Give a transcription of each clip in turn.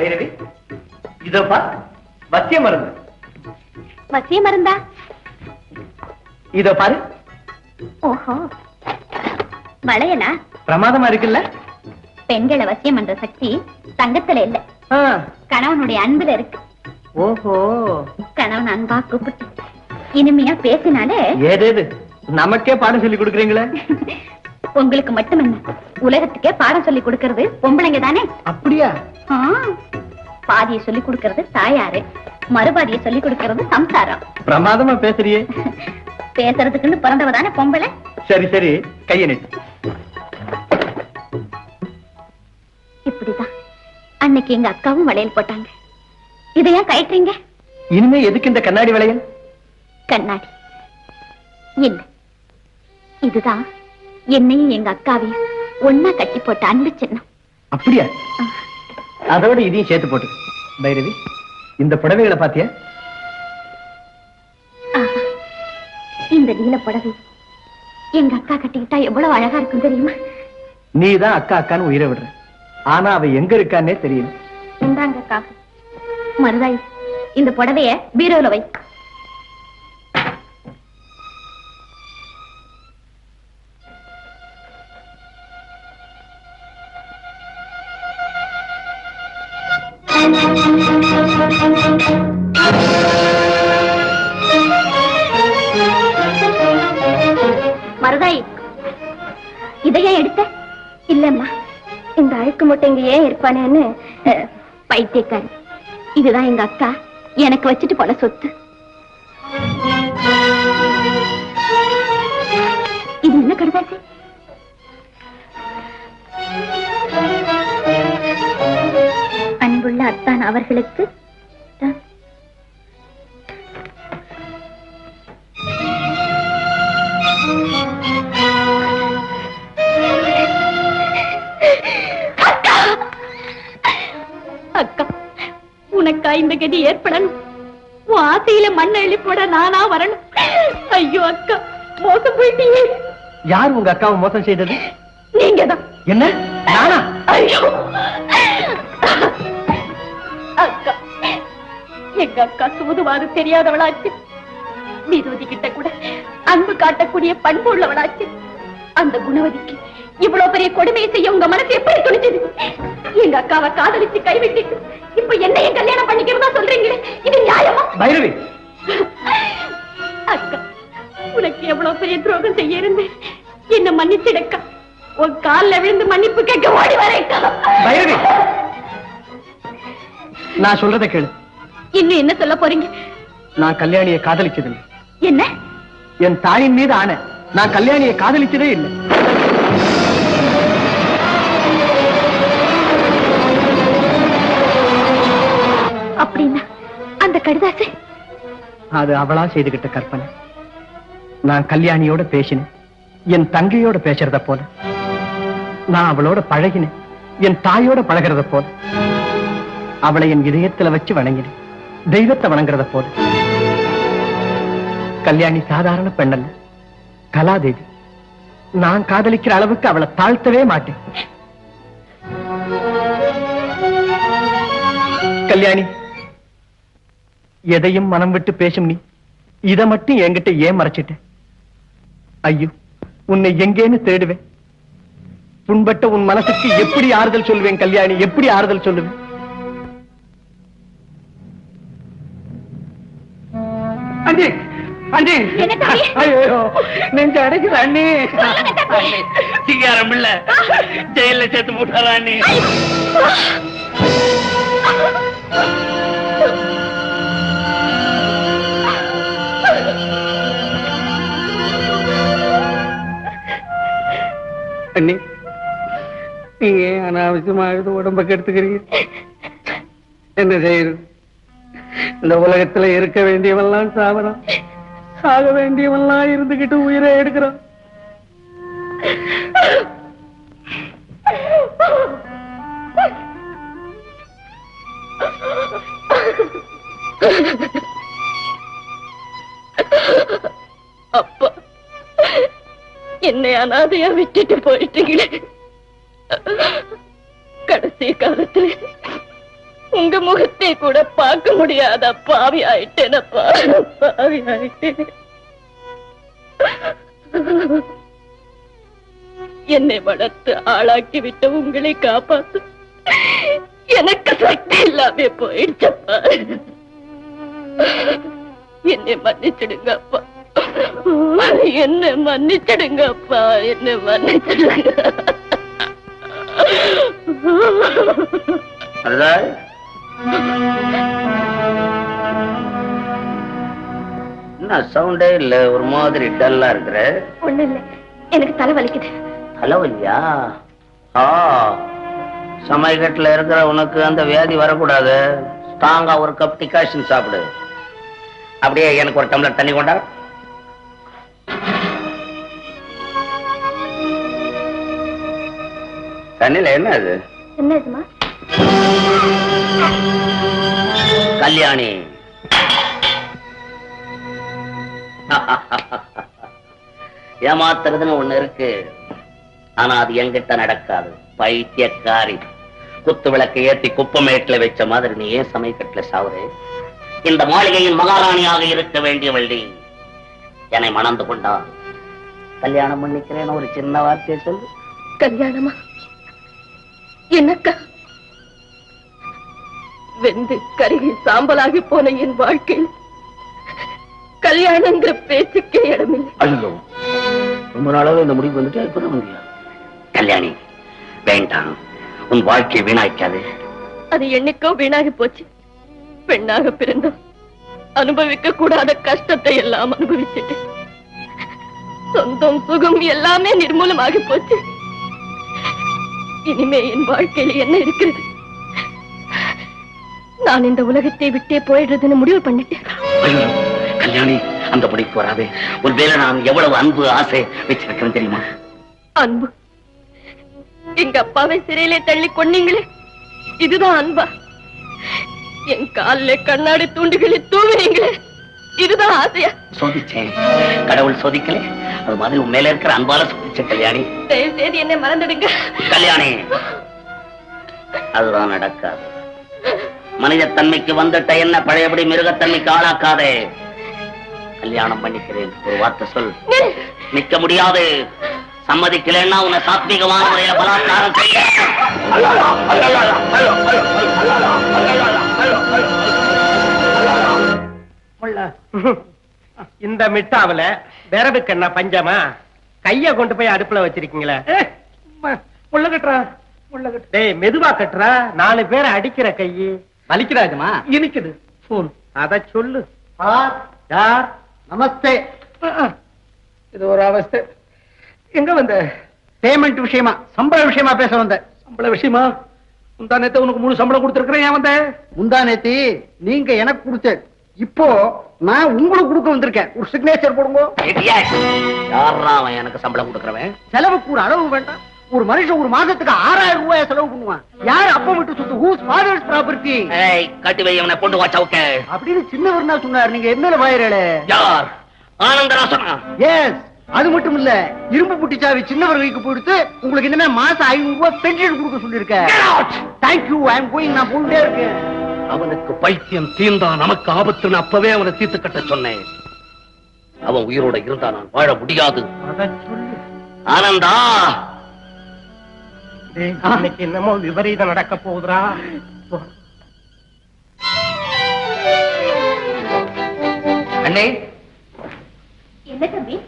பைரவி இதோப்பா வத்திய மருந்து. வசிய மருந்தா? இதோ பாரு. ஓஹோ. வளையலா? பிரமாதமா இருக்குல்ல? பெண்களை வசியம் பண்ற சக்தி தங்கத்துல இல்ல. கணவனுடைய அன்புல இருக்கு. ஓஹோ. கணவன் அன்பா கூப்பிட்டு இனிமையா பேசினாலே ஏதேது? நமக்கே பாடம் சொல்லி கொடுக்குறீங்களே? உங்களுக்கு மட்டும் என்ன உலகத்துக்கே பாடம் சொல்லி கொடுக்கறது பொம்பளைங்க தானே? அப்படியா? பாதியை சொல்லி கொடுக்கறது தாயாரு மறுபாதியை சொல்லி கொடுக்கறது சம்சாரம். பிரமாதமா பேசுறியே. பேசுறதுக்குன்னு பிறந்தவ தானே பொம்பளை? சரி சரி கையை இப்படிதான் அன்னைக்கு எங்க அக்காவும் வளையல் போட்டாங்க. இதை ஏன் கயற்றீங்க இனிமே எதுக்கு இந்த கண்ணாடி வளையல்? கண்ணாடி. இல்ல. இதுதான் என்னையும் எங்க அக்காவையும் ஒன்னா கட்டி போட்ட அன்பு சின்னம். அப்படியா? அதோட இதையும் சேர்த்து போட்டு. பைரவி இந்த புடவைகளை பாத்தியா. இந்த நீல புடவை எங்க அக்கா கட்டிக்கிட்டா எவ்வளவு அழகா இருக்கும் தெரியுமா? நீ தான் அக்கா அக்கான்னு உயிரை விடுற. ஆனா அவ எங்க இருக்கான்னே தெரியல. இந்தாங்க அக்கா. மருதாய் இந்த புடவைய பீரோல வை. மருதாய் இதையே எடுத்த? இல்லம்மா இந்த அழுக்கு முட்டைங்க ஏன் இருப்பானேன்னு அஹ், பைத்தியக்காரி இதுதான் எங்க அக்கா எனக்கு வச்சுட்டு போன சொத்து. இது என்ன கடுதாசி அன்புள்ள அத்தான் அவர்களுக்கு அக்கா! உனக்கா இந்த கதி ஏற்படணும். உன் ஆசையில மண்ணை அள்ளி போட நானா வரணும். ஐயோ அக்கா மோசம் போயிட்டீங்க யார் உங்க அக்காவை மோசம் செய்தது? நீங்க தான் என்ன? நானா? ஐயோ! எங்க அக்கா சூதுவாது தெரியாதவளாச்சு. விரோதி கிட்ட கூட அன்பு காட்டக்கூடிய பண்பு உள்ளவளாச்சு. அந்த குணவதிக்கு இவ்வளவு பெரிய கொடுமையை செய்ய உங்க மனசு எப்படி துணிச்சது எங்க அக்காவை காதலிச்சு கைவிட்டுட்டு இப்ப என்னையும் கல்யாணம் பண்ணிக்கிறதா சொல்றீங்களே? இது நியாயமா? பைரவி! அக்கா உனக்கு எவ்வளவு பெரிய துரோகம் செய்ய இருந்தேன். என்ன மன்னிச்சிடக்கா. உன் கால்ல விழுந்து மன்னிப்பு கேட்க ஓடி வரேக்கா பைரவி! நான் சொல்றத கேளு. இன்னும் என்ன சொல்ல போறீங்க? நான் கல்யாணியை காதலிச்சதில்லை என்ன? என் தாயின் மீது ஆன நான் கல்யாணியை காதலிச்சதே இல்லை. அப்படின்னா அந்த கடிதாசை? அது அவளா செய்துகிட்ட கற்பனை. நான் கல்யாணியோட பேசினேன். என் தங்கையோட பேசுறத போல. நான் அவளோட பழகினேன். என் தாயோட பழகிறத போல. அவளை என் இதயத்துல வச்சு வணங்கினேன். தெய்வத்தை வணங்குறத போல. கல்யாணி சாதாரண பெண்ணல்ல கலாதேவி. நான் காதலிக்கிற அளவுக்கு அவளை தாழ்த்தவே மாட்டேன். கல்யாணி எதையும் மனம் விட்டு பேசும் நீ. இதை மட்டும் என்கிட்ட ஏன் மறைச்சிட்ட? ஐயோ உன்னை எங்கேன்னு தேடுவேன். புண்பட்ட உன் மனசுக்கு எப்படி ஆறுதல் சொல்லுவேன் கல்யாணி? எப்படி ஆறுதல் சொல்லுவேன்? அண்ணே அண்ணே? ஐயோ நெஞ்ச அடைக்குது அண்ணே. சிங்காரம் இல்ல. ஜெயில சேர்த்து போட்டாரா அண்ணே? அண்ணி நீங்க ஏன் அனாவசியமாக இது உடம்ப கெடுத்துக்கிறீங்க என்ன செய்யறது? இந்த உலகத்துல இருக்க வேண்டியவெல்லாம் சாவறான். சாக வேண்டியவெல்லாம் இருந்துகிட்டு உயிரை எடுக்கிறான். அப்பா என்னை அனாதையா விட்டுட்டு போயிட்டீங்களே. கடைசி காலத்துல உங்க முகத்தை கூட பார்க்க முடியாத பாவி ஆயிட்டேனப்பா. பாவி ஆயிட்டேன். என்னை வளர்த்து ஆளாக்கி விட்ட உங்களை காப்பாத்து எனக்கு சக்தி இல்லாம போயிடுச்சப்பா. என்னை மன்னிச்சிடுங்க அப்பா என்ன மன்னிச்சிடுங்க அப்பா என்ன மன்னிச்சிடுங்க. அதுதான் என்ன சவுண்டே இல்ல? ஒரு மாதிரி டல்லா இருக்கிற. ஒண்ணு இல்ல எனக்கு தலை வலிக்குது. தலைவலியா ஆ. சமயக்கட்டுல இருக்கிற உனக்கு அந்த வியாதி வரக்கூடாது. ஸ்ட்ராங்கா ஒரு கப் டிகாஷன் சாப்பிடு. அப்படியே எனக்கு ஒரு டம்ளர் தண்ணி கொண்டா. தண்ணில என்ன அது? என்னதுமா கல்யாணி. ஏமாத்துறதுன்னு ஒண்ணு இருக்கு. ஆனா அது எங்கிட்ட நடக்காது. பைத்தியக்காரி. குத்து விளக்கை ஏத்தி குப்பமேட்டுல வச்ச மாதிரி நீ ஏன் சமயக்கட்டுல சாவுறே? இந்த மாளிகையின் மகாராணியாக இருக்க வேண்டியவள் நீ. என்னை மணந்து கொண்டா கல்யாணம் பண்ணிக்கிறேன்னு ஒரு சின்ன வார்த்தையை சொல்லு. கல்யாணமா? என்னக்கா? வெந்து கருகி சாம்பலாகி போன என் வாழ்க்கையில் கல்யாணங்கிற பேச்சுக்கே இடமில்லை. ஐயோ ரொம்ப நாளாவே இந்த முடிவு வந்துட்டு இப்ப வந்தியா கல்யாணி வேண்டாம். உன் வாழ்க்கையை வீணாக்காது அது என்னைக்கோ வீணாகி போச்சு. பெண்ணாக பிறந்தோம் அனுபவிக்க கூடாத கஷ்டத்தை எல்லாம் அனுபவிச்சுட்டு சொந்தம் சுகம் எல்லாமே நிர்மூலமாகி போச்சு. இனிமே என் வாழ்க்கையில என்ன இருக்கிறது? நான் இந்த உலகத்தை விட்டே போயிடுறதுன்னு முடிவு பண்ணிட்டேன். கல்யாணி அந்த முடிக்கு வராதே. ஒருவேளை நான் எவ்வளவு அன்பு ஆசை வச்சிருக்கிறேன் தெரியுமா? அன்பு. எங்க அப்பாவை சிறையிலே தள்ளி கொன்னீங்களே. இதுதான் அன்பா. என் கால்ல கண்ணாடி தூண்டுகளை தூவினீங்களே. இதுதான் ஆசையா? சோதிச்சேன். கடவுள் சோதிக்கலே. அது மாதிரி உன் மேல இருக்கிற அன்பால சோதிச்ச கல்யாணி. தயவு செய்து என்னை மறந்துடுங்க. கல்யாணி அதுதான் நடக்காது. மனித தன்மைக்கு வந்துட்ட என்ன பழையபடி மிருகத்தன்மைக்கு ஆளாக்காதே. கல்யாணம் பண்ணிக்கிறேன். ஒரு வார்த்தை சொல். நிக்க முடியாது. சம்மதிக்கலைன்னா உன்னை சாத்வீகமான முறையில பலாத்காரம் செய்ய. இந்த மிட்டாவுல விரவுக்கு என்ன பஞ்சமா? கைய கொண்டு போய் அடுப்புல வச்சிருக்கீங்களே. முள்ள கட்டுறா முள்ள கட்டு. டேய் மெதுவா கட்டுறா. நாலு பேரை அடிக்கிற கையி. வலிக்கிறாஜமா இனிக்குது. போன் அத சொல்லு. யார்? நமஸ்தே. இது ஒரு அவஸ்தை. எங்க வந்த? பேமெண்ட் விஷயமா? சம்பள விஷயமா பேச வந்த. சம்பள விஷயமா? முந்தா நேத்து உனக்கு மூணு சம்பளம் கொடுத்துருக்கேன் ஏன் வந்த? முந்தா நேத்தி நீங்க எனக்கு கொடுத்த இப்போ நான் உங்களுக்கு கொடுக்க வந்திருக்கேன். ஒரு சிக்னேச்சர் போடுங்க. யாரா அவன் எனக்கு சம்பளம் கொடுக்கறவன்? செலவுக்கு ஒரு அளவு வேண்டாம். ஒரு மனுஷன் ஒரு மாசத்துக்கு ஆறாயிரம் ரூபாய் செலவு பண்ணுவான். யார் அப்பா விட்டு சொத்து ஹூஸ் ஃபாதர்ஸ் ப்ராப்பர்ட்டி ஏய் கட்டி வை அவனை கொண்டு வா சவுக்க. அப்படின்னு சின்னவர் தான் சொன்னார்? நீங்க என்ன வாயிரல? யார்? ஆனந்தராசனா? எஸ் அது மட்டும் இல்ல இரும்பு புட்டிச்சாவி சின்னவர் கைக்கு போயிடுத்து உங்களுக்கு இனிமே மாசம் ஐநூறு ரூபாய் பென்ஷன் கொடுக்க சொல்லியிருக்கேன் தேங்க்யூ ஐ எம் கோயிங் நான் போயிட்டே இருக்கேன். அவனுக்கு பைத்தியம் தீர்ந்தா நமக்கு ஆபத்துன்னு அப்பவே அவனை தீர்த்து கட்ட சொன்னேன். அவன் உயிரோட இருந்தா நான் வாழ முடியாது. ஆனந்தா! இன்னைக்கு என்னமோ விபரீதம் நடக்க போகுதுடா. போ. அண்ணே. என்ன தம்பி?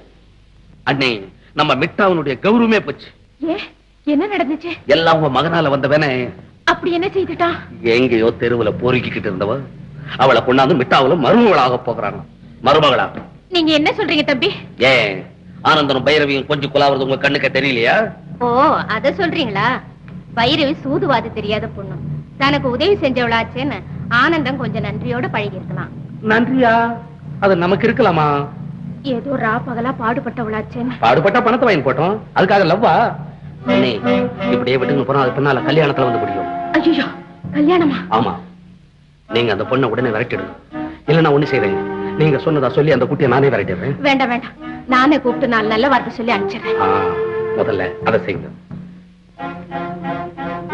அண்ணே நம்ம மிட்டாவனுடைய கௌரவமே போச்சு. என்ன நடந்துச்சு? எல்லாம் உன் மகனால வந்தவன. அப்படி என்ன செய்துட்டான் எங்கேயோ தெருவுல பொறுக்கிக்கிட்டு இருந்தவ. அவளை கொண்டாந்து மிட்டாவுல மருமகளாக போகிறான் மருமகளா. நீங்க என்ன சொல்றீங்க தம்பி? ஏன்? ஆனந்தனும் பைரவியும் கொஞ்சம் குலாவது உங்க கண்ணுக்கு தெரியலையா? ஓ அத சொல்றீங்களா? பைரவி சூதுவாது தெரியாத பொண்ணு. தனக்கு உதவி செஞ்சவளாச்சேன்னு ஆனந்தம் கொஞ்சம் நன்றியோட பழகி இருக்கலாம் நன்றியா? அது நமக்கு இருக்கலாமா? ஏதோ ரா பகலா பாடுபட்டவளாச்சேன்னு. பாடுபட்டா பணத்தை வாங்கி போட்டோம். அதுக்காக லவ்வா? இப்படியே விட்டுங்க போனா அது பின்னால கல்யாணத்துல வந்து முடியும் ஐயோ கல்யாணமா? ஆமா. நீங்க அந்த பொண்ணை உடனே விரட்டிடுங்க. இல்ல நான் ஒண்ணு செய்றேன் நீங்க சொன்னதா சொல்லி அந்த குட்டியை நானே விரட்டிடுறேன். வேண்டாம் வேண்டாம். நானே கூப்பிட்டு நாலு நல்ல வார்த்தை சொல்லி அனுப்பிச்சிடுறேன். முதல்ல அதை செய்யணும்